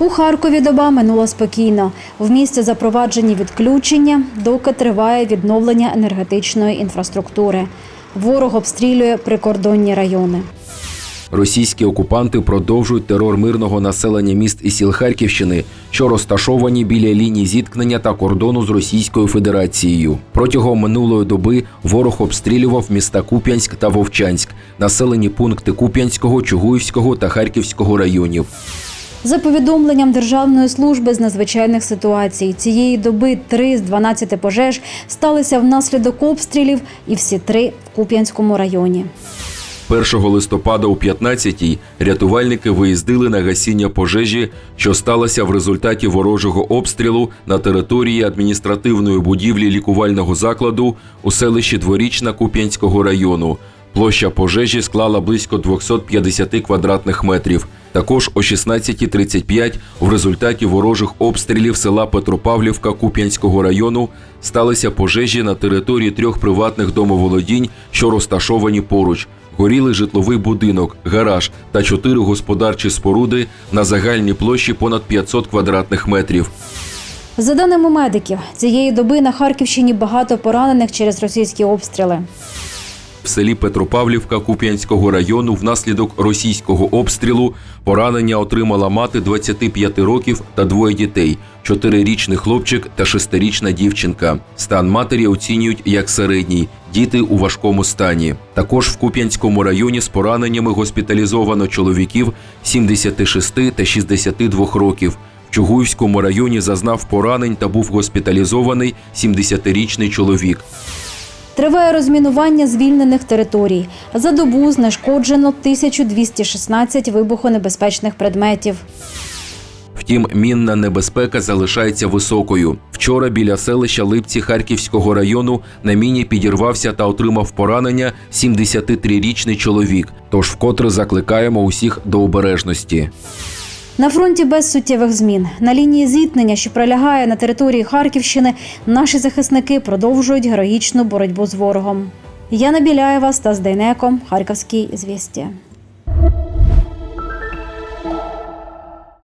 У Харкові доба минула спокійно. В місті запроваджені відключення, доки триває відновлення енергетичної інфраструктури. Ворог обстрілює прикордонні райони. Російські окупанти продовжують терор мирного населення міст і сіл Харківщини, що розташовані біля лінії зіткнення та кордону з Російською Федерацією. Протягом минулої доби ворог обстрілював міста Куп'янськ та Вовчанськ, населені пункти Куп'янського, Чугуївського та Харківського районів. За повідомленням Державної служби з надзвичайних ситуацій, цієї доби три з 12 пожеж сталися внаслідок обстрілів, і всі три в Куп'янському районі. 1 листопада о 15-й рятувальники виїздили на гасіння пожежі, що сталося в результаті ворожого обстрілу на території адміністративної будівлі лікувального закладу у селищі Дворічна Куп'янського району. Площа пожежі склала близько 250 квадратних метрів. Також о 16.35 в результаті ворожих обстрілів села Петропавлівка Куп'янського району сталися пожежі на території трьох приватних домоволодінь, що розташовані поруч. Горіли житловий будинок, гараж та чотири господарчі споруди на загальній площі понад 500 квадратних метрів. За даними медиків, цієї доби на Харківщині багато поранених через російські обстріли. Селі Петропавлівка Куп'янського району внаслідок російського обстрілу поранення отримала мати 25 років та двоє дітей: чотирирічний хлопчик та шестирічна дівчинка. Стан матері оцінюють як середній, діти у важкому стані. Також в Куп'янському районі з пораненнями госпіталізовано чоловіків 76 та 62 років. В Чугуївському районі зазнав поранень та був госпіталізований 70-річний чоловік. Триває розмінування звільнених територій. За добу знешкоджено 1216 вибухонебезпечних предметів. Втім, мінна небезпека залишається високою. Вчора біля селища Липці Харківського району на міні підірвався та отримав поранення 73-річний чоловік. Тож вкотре закликаємо усіх до обережності. На фронті без суттєвих змін. На лінії зіткнення, що пролягає на території Харківщини, наші захисники продовжують героїчну боротьбу з ворогом. Яна Біляєва, Стас Дейнеко, Харківські звісті.